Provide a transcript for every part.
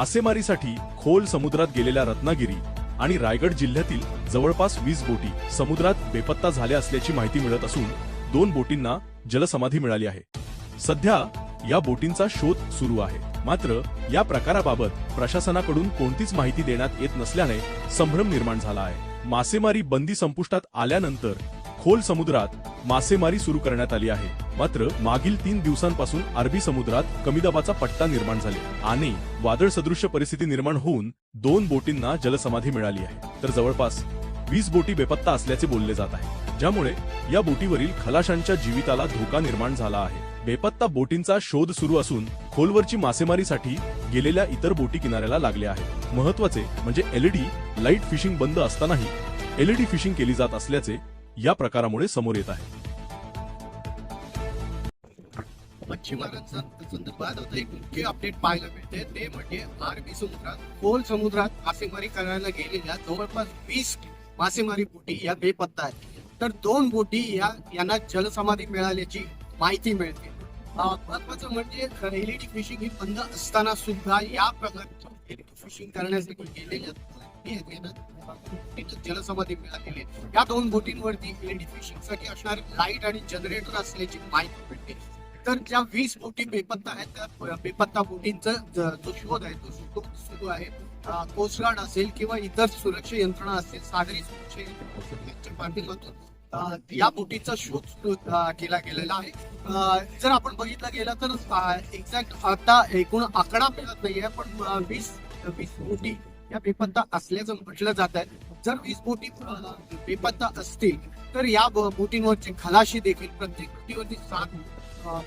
मासेमारीसाठी खोल समुद्रात गेलेल्या रत्नागिरी आणि रायगड जिल्ह्यातील जवळपास वीस बोटी समुद्रात बेपत्ता झाल्या असल्याची माहिती मिळत असून दोन बोटींना जलसमाधी मिळाली आहे. सध्या या बोटींचा शोध सुरू आहे. मात्र या प्रकाराबाबत प्रशासनाकडून कोणतीच माहिती देण्यात येत नसल्याने संभ्रम निर्माण झाला आहे. मासेमारी बंदी संपुष्टात आल्यानंतर खोल समुद्रात मासेमारी सुरू करण्यात आली आहे. मात्र मागील तीन दिवसांपासून अरबी समुद्रात कमी दाबाचा पट्टा निर्माण झाले आणि वादळ सदृश्य परिस्थिती निर्माण होऊन दोन बोटींना जलसमाधी मिळाली आहे. तर जवळपास वीस बोटी बेपत्ता असल्याचे बोलले जात आहे. ज्यामुळे या बोटीवरील खलाशांच्या जीविताला धोका निर्माण झाला आहे. बेपत्ता बोटींचा शोध सुरू असून खोलवरची मासेमारीसाठी गेलेल्या इतर बोटी किनाऱ्याला लागल्या आहेत. महत्त्वाचे म्हणजे एलईडी लाइट फिशिंग बंद असतानाही एलईडी फिशिंग केली जात असल्याचे या प्रकारामुळे समोर येत आहे. संदर्भात अपडेट पाहायला मिळते. ते म्हणजे अरबी समुद्रात खोल समुद्रात मासेमारी करायला गेलेल्या जवळपास वीस मासेमारी बोटी या बेपत्ता आहेत. तर दोन बोटी या यांना जलसमाधी मिळाल्याची माहिती मिळते. महत्वाचं म्हणजे एलईडी फिशिंग ही बंद असताना सुद्धा या प्रकारची फिशिंग करण्यासाठी गेलेल्या बोटी जलसमाधी मिळालेली आहे. या दोन बोटींवरती एलईडी फिशिंगसाठी असणारे लाइट आणि जनरेटर असल्याची माहिती मिळते. तर ज्या वीस बोटी बेपत्ता आहेत त्या बेपत्ता बोटींचा जो शोध आहे तो शोध सुरू आहे कोस्टगार्ड असेल किंवा इतर सुरक्षा यंत्रणा असेल सागरी सुरक्षा यंत्रणेच्या या बोटीचा शोध केला गेलेला आहे. जर आपण बघितलं गेलं तर एक्झॅक्ट आता एकूण आकडा मिळत नाहीये पण वीस वीस बोटी या बेपत्ता असल्याचं म्हटलं जात आहे. जर वीस बोटी बेपत्ता असतील तर या बोटींवरचे खलाशी देखील प्रत्येक बोटीवरती सात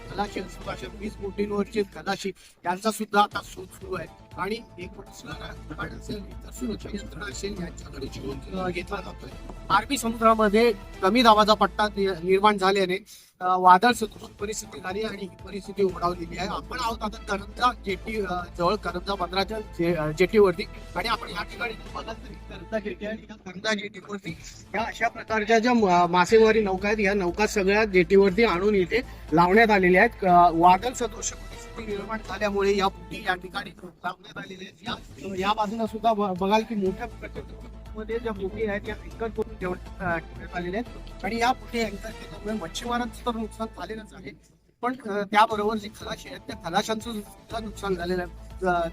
खलाशी अशा वीस बोटींवरचे खलाशी यांचा सुद्धा आता शोध सुरू आहे. आणि एक असेल सुरक्षा यंत्रणा असेल यांच्याकडे शोध घेतला जातोय. अरबी समुद्रामध्ये कमी दाबाचा पट्टा नि- निर्माण झाल्याने वादळ सदृश परिस्थिती झाली आणि ही परिस्थिती ओढावलेली आहे. आपण आहोत आता करंजा जेटी जवळ करंजा बंदराच्या जेटीवरती आणि आपण या ठिकाणी करंजा जेटी आहे करंजा जेटीवरती या अशा प्रकारच्या ज्या मासेमारी नौका आहेत या नौका सगळ्या जेटीवरती आणून इथे लावण्यात आलेल्या आहेत. वादळ सदृश परिस्थिती निर्माण झाल्यामुळे या बोटी या ठिकाणी लावण्यात आलेल्या आहेत. या या बाजूला सुद्धा बघाल की मोठ्या मध्ये ज्या बोटी आहेत त्या अँकर करून ठेव- ठेवण्यात आलेल्या आहेत. आणि या बोटी अँकर केल्यामुळे मच्छीमारांचं तर नुकसान झालेलंच आहे. पण त्याबरोबर जे खलाशी आहेत त्या खलाशांचं सुद्धा नुकसान झालेलं आहे.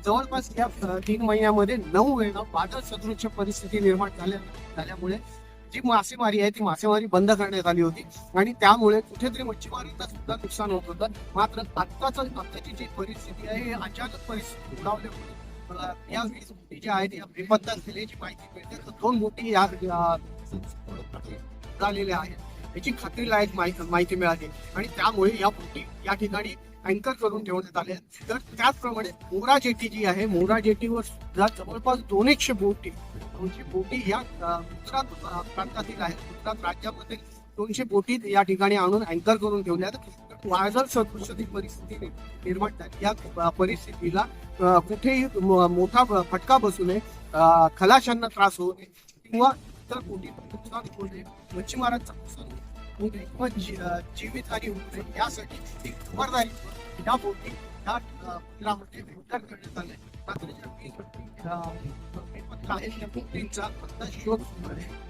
जवळपास या तीन महिन्यामध्ये नऊ वेळा वादळ सदृश्य परिस्थिती निर्माण झाल्या झाल्यामुळे जी मासेमारी आहे ती मासेमारी बंद करण्यात आली होती. आणि त्यामुळे कुठेतरी मच्छीमारीचं सुद्धा नुकसान होत होतं. मात्र आत्ताच आत्ताची जी परिस्थिती आहे ही अचानक परिस्थिती उडावल्यामुळे या आहेत या बेपत्ता असलेल्याची माहिती मिळते. तर दोन बोटी या झालेल्या आहेत. याची खात्री लायक माहिती मिळाली. आणि त्यामुळे या बोटी या ठिकाणी अँकर करून ठेवण्यात आले आहेत. तर त्याचप्रमाणे मोरा जेटी जी आहे मोरा जेटीवर सुद्धा जवळपास दोन एकशे बोटी दोनशे बोटी या गुजरात प्रांतातील आहेत. गुजरात राज्यामध्ये दोनशे बोटी या ठिकाणी आणून अँकर करून ठेवण्यात वादळ सदृश ती परिस्थिती निर्माण झाली. या परिस्थितीला कुठेही मोठा फटका बसू नये खलाशांना त्रास होऊ नये किंवा इतर कोणी नुकसान होऊ नये मच्छीमारांचं नुकसान होऊ नये किंवा जी- अं, जीवितहानी होऊ नये यासाठी एक खबरदारी या बोटी या अं, मंदिरामध्ये करण्यात आले रात्रीच्या वीस बोटी, बोटींचा शोध सुरू आहे.